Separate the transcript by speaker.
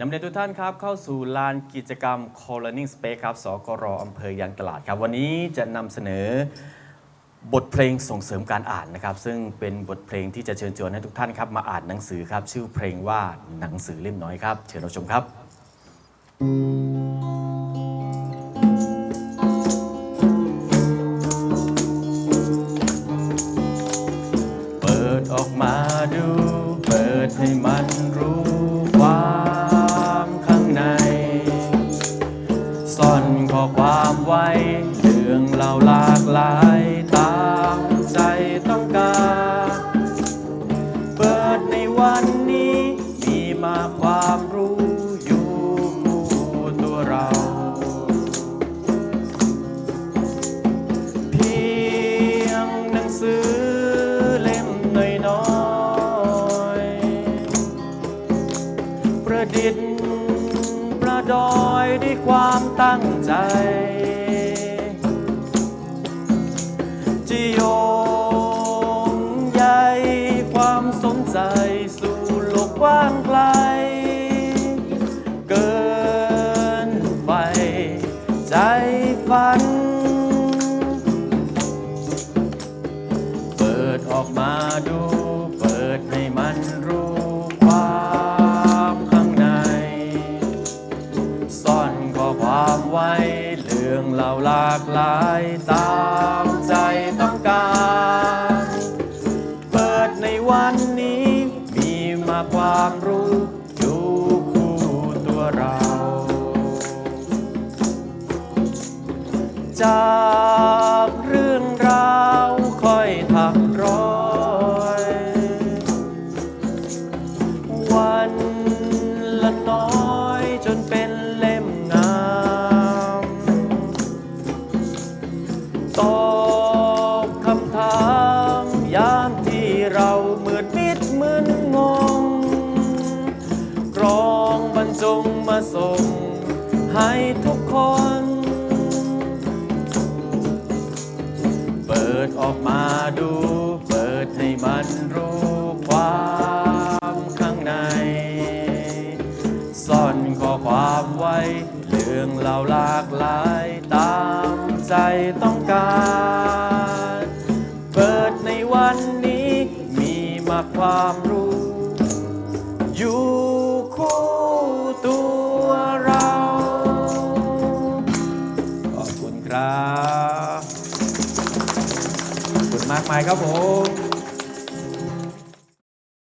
Speaker 1: นำเรียนทุกท่านครับเข้าสู่ลานกิจกรรม Co-learning Space ครับ สกรอำเภอยางตลาดครับ วันนี้จะนำเสนอบทเพลงส่งเสริมการอ่านนะครับ ซึ่งเป็นบทเพลงที่จะเชิญชวนให้ทุกท่านครับมาอ่านหนังสือครับ ชื่อเพลงว่าหนังสือเล่มน้อยครับ เชิญรับชมครับ เปิดออกมาดู เปิดให้มันรู้ ล่าหลากหลายตามใจต้องการ เปิดในวันนี้มีมาความรู้อยู่คู่ตัวเรา เพียงหนังสือเล่มน้อยๆประดิษฐ์ประดอยด้วยความตั้งใจ ใจสู่โลกกว้างไกล เกินไปใจฝัน เปิดออกมาดู เปิดให้มันรู้ความข้างใน ซ่อนข้อความไว้ เรื่องเล่าหลากหลายตามใจต้องการ อยู่คู่ตัวเราจา ส่งให้ทุกคน เปิดออกมาดู เปิดให้มันรู้ความข้างใน ซ่อนข้อความไว้ เรื่องเล่าหลากหลายตามใจต้องการ เปิดในวันนี้มีมาความรู้อยู่ ขอบคุณมากมายครับผม